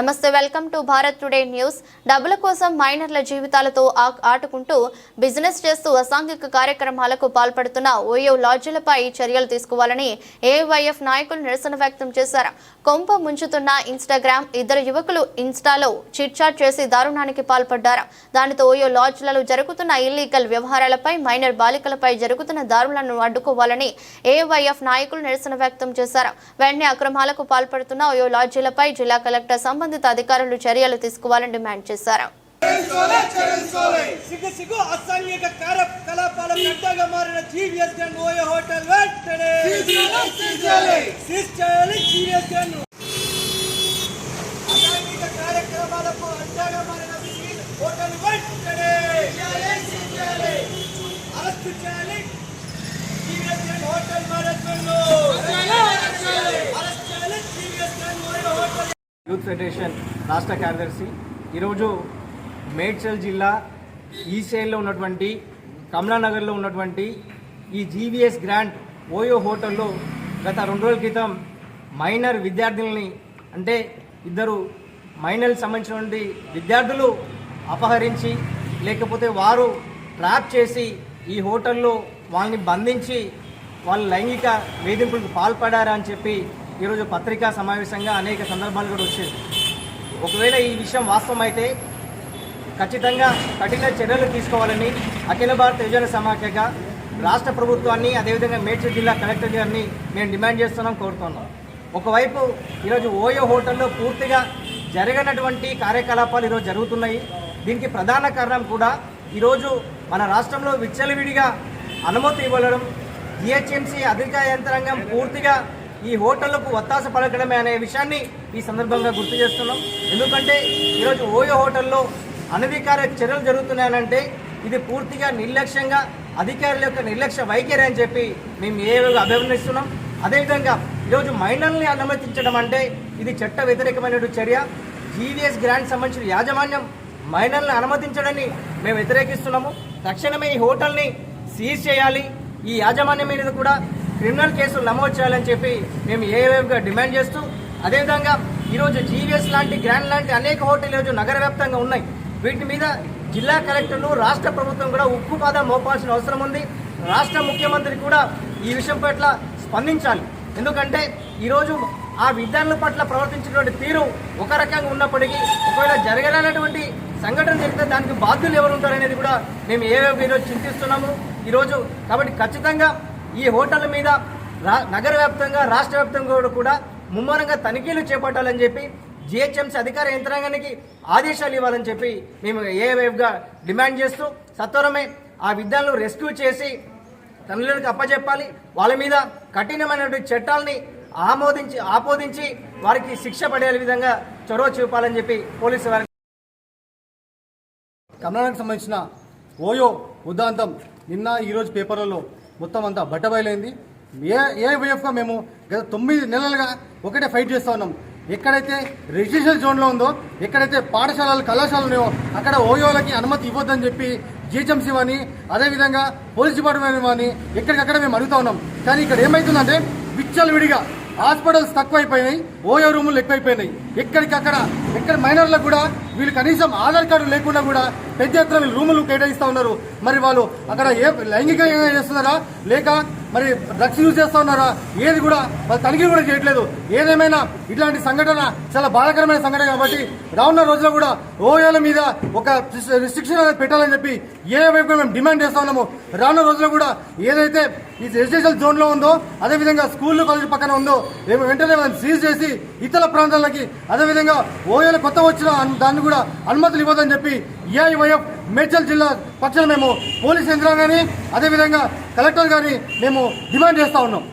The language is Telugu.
నమస్తే welcome to Bharat today news. డబ్బుల కోసం మైనర్ల జీవితాలతో ఆ- ఆటుకుంటూ బిజినెస్ చేస్తూ అసాంఘిక కార్యక్రమాలకు పాల్పడుతున్న ఓయో లాడ్జీలపై చర్యలు తీసుకోవాలని ఏవైఎఫ్ నాయకులు నిరసన వ్యక్తం చేశారు. కొంప ముంచుతున్న ఇన్స్టాగ్రామ్ ఇద్దరు యువకులు ఇన్స్టాలో చిట్చాట్ చేసి దారుణానికి పాల్పడ్డారు. దానితో ఓయో లాడ్జ్లలో జరుగుతున్న ఇల్లీగల్ వ్యవహారాలపై మైనర్ బాలికలపై జరుగుతున్న దారులను అడ్డుకోవాలని ఏవైఎఫ్ నాయకులు నిరసన వ్యక్తం చేశారు. వెంటనే అక్రమాలకు పాల్పడుతున్న ఓయో లాడ్జీలపై జిల్లా కలెక్టర్ సంబంధిత అధికారులు చర్యలు తీసుకోవాలని డిమాండ్ చేశారు. సిగ్గు సిగ్గు అసాంఘిక మారిన జీవీఎస్ ఓయో హోటల్ వెంటనే సీజ్ చేయాలి జీవీఎస్ అసాంఘిక కార్యక్రమాలకు మారిన హోటల్ వెంటనే చేయాలి జీవీఎస్ హోటల్ మేనేజ్మెంట్ అరెస్ట్ చేయాలి GVS OYO hotel youth federation రాష్ట్ర కార్యదర్శి. ఈరోజు మేడ్చల్ జిల్లా ఈసేల్లో ఉన్నటువంటి కమలానగర్లో ఉన్నటువంటి ఈ జీవీఎస్ గ్రాంట్ ఓయో హోటల్లో గత రెండు రోజుల క్రితం మైనర్ విద్యార్థులని అంటే ఇద్దరు మైనర్కి సంబంధించినటువంటి విద్యార్థులు అపహరించి లేకపోతే వారు ట్రాప్ చేసి ఈ హోటల్లో వాళ్ళని బంధించి వాళ్ళు లైంగిక వేధింపులకు పాల్పడారని చెప్పి ఈరోజు పత్రికా సమావేశంగా అనేక సందర్భాలు కూడా వచ్చేది ఒకవేళ ఈ విషయం వాస్తవం అయితే ఖచ్చితంగా కఠిన చర్యలు తీసుకోవాలని అఖిల భారత యువజన సమాఖ్యగా రాష్ట్ర ప్రభుత్వాన్ని అదేవిధంగా మేడ్చల్ జిల్లా కలెక్టర్ గారిని మేము డిమాండ్ చేస్తున్నాం కోరుతున్నాం. ఒకవైపు ఈరోజు ఓయో హోటల్లో పూర్తిగా జరగనటువంటి కార్యకలాపాలు ఈరోజు జరుగుతున్నాయి. దీనికి ప్రధాన కారణం కూడా ఈరోజు మన రాష్ట్రంలో విచ్చలవిడిగా అనుమతి ఇవ్వడం జిహెచ్ఎంసీ అధికార యంత్రాంగం పూర్తిగా ఈ హోటళ్ళకు వత్తాస పలకడమే అనే విషయాన్ని ఈ సందర్భంగా గుర్తు చేస్తున్నాం. ఎందుకంటే ఈరోజు ఓయో హోటల్లో అనధికార చర్యలు జరుగుతున్నాయనంటే ఇది పూర్తిగా నిర్లక్ష్యంగా అధికారుల యొక్క నిర్లక్ష్య వైఖరి అని చెప్పి మేము ఏ అభివర్ణిస్తున్నాం. అదేవిధంగా ఈరోజు మైనర్ని అనుమతించడం అంటే ఇది చట్ట వ్యతిరేకమైన చర్య. జీవీఎస్ గ్రాంట్ సంబంధించిన యాజమాన్యం మైనర్లను అనుమతించడాన్ని మేము వ్యతిరేకిస్తున్నాము. తక్షణమే ఈ హోటల్ని సీజ్ చేయాలి. ఈ యాజమాన్యం మీద కూడా క్రిమినల్ కేసులు నమోదు చేయాలని చెప్పి మేము ఏవేవిగా డిమాండ్ చేస్తూ అదేవిధంగా ఈరోజు జీవీఎస్ లాంటి గ్రాండ్ లాంటి అనేక హోటల్ ఈరోజు నగర వ్యాప్తంగా ఉన్నాయి. వీటి మీద జిల్లా కలెక్టర్లు రాష్ట్ర ప్రభుత్వం కూడా ఉక్కు పాదం మోపాల్సిన అవసరం ఉంది. రాష్ట్ర ముఖ్యమంత్రి కూడా ఈ విషయం పట్ల స్పందించాలి. ఎందుకంటే ఈరోజు ఆ విద్యార్థుల పట్ల ప్రవర్తించినటువంటి తీరు ఒక రకంగా ఉన్నప్పటికీ ఒకవేళ జరగలేనటువంటి సంఘటన జరిగితే దానికి బాధ్యులు ఎవరు ఉంటారనేది కూడా మేము ఏ ఈరోజు చింతిస్తున్నాము. ఈరోజు కాబట్టి ఖచ్చితంగా ఈ హోటల్ మీద రా- నగర వ్యాప్తంగా రాష్ట్ర వ్యాప్తంగా కూడా- ముమ్మరంగా తనిఖీలు చేపట్టాలని చెప్పి జిహెచ్ఎంసీ అధికార యంత్రాంగానికి ఆదేశాలు ఇవ్వాలని చెప్పి మేము ఏ డిమాండ్ చేస్తూ సత్వరమే ఆ విద్యార్థులను రెస్క్యూ చేసి తల్లులకు అప్పచెప్పాలి వాళ్ళ మీద కఠినమైనటువంటి చట్టాలని ఆమోదించి ఆపోదించి వారికి శిక్ష పడే విధంగా చొరవ చూపాలని చెప్పి పోలీసు వారికి కమలానికి సంబంధించిన ఓయో ఉదాంతం నిన్న ఈరోజు పేపర్లలో మొత్తం అంతా బట్టబయలైంది ఏ ఏవైఎఫ్గా మేము గత తొమ్మిది నెలలుగా ఒకటే ఫైట్ చేస్తూ ఉన్నాం. ఎక్కడైతే రెసిడెన్షియల్ జోన్లో ఉందో ఎక్కడైతే పాఠశాలలు కళాశాలలు ఉన్నాయో అక్కడ ఓయోలకి అనుమతి ఇవ్వద్దని చెప్పి జిహెచ్ఎంసీ అని అదేవిధంగా పోలీస్ డిపార్ట్మెంట్ అని ఎక్కడికక్కడ మేము అడుగుతా ఉన్నాం. కానీ ఇక్కడ ఏమవుతుందంటే విచ్చలవిడిగా హాస్పిటల్స్ తక్కువైపోయినాయి ఓయో రూములు ఎక్కువైపోయినాయి. ఎక్కడికక్కడ ఇక్కడ మైనర్లకు కూడా వీళ్ళు కనీసం ఆధార్ కార్డు లేకుండా కూడా పెద్ద ఎత్తున వీళ్ళు రూములు కేటాయిస్తూ ఉన్నారు. మరి వాళ్ళు అక్కడ ఏ లైంగికంగా చేస్తున్నారా? లేక మరి డ్రగ్స్ యూజ్ చేస్తా ఉన్నారా? ఏది కూడా వాళ్ళు తనిఖీ కూడా చేయట్లేదు. ఏదేమైనా ఇట్లాంటి సంఘటన చాలా బాధాకరమైన సంఘటన కాబట్టి రానున్న రోజుల్లో కూడా ఓయోల మీద ఒక రిస్ట్రిక్షన్ అనేది పెట్టాలని చెప్పి ఏ వైపు మేము డిమాండ్ చేస్తా ఉన్నాము రానున్న రోజుల్లో కూడా ఏదైతే ఈ రెసిడెన్షియల్ జోన్లో ఉందో అదేవిధంగా స్కూల్ కాలేజ్ పక్కన ఉందో మేము వెంటనే మనం సీజ్ చేసి ఇతర ప్రాంతాలకి అదేవిధంగా ఓ ఓఎల్ కొత్త వచ్చిన దాన్ని కూడా అనుమతులు ఇవ్వదని చెప్పి ఏఐవైఎఫ్ మేడ్చల్ జిల్లా పక్షాన మేము పోలీస్ యంత్రాంగాన్ని అదేవిధంగా కలెక్టర్ గారిని మేము డిమాండ్ చేస్తా ఉన్నాం.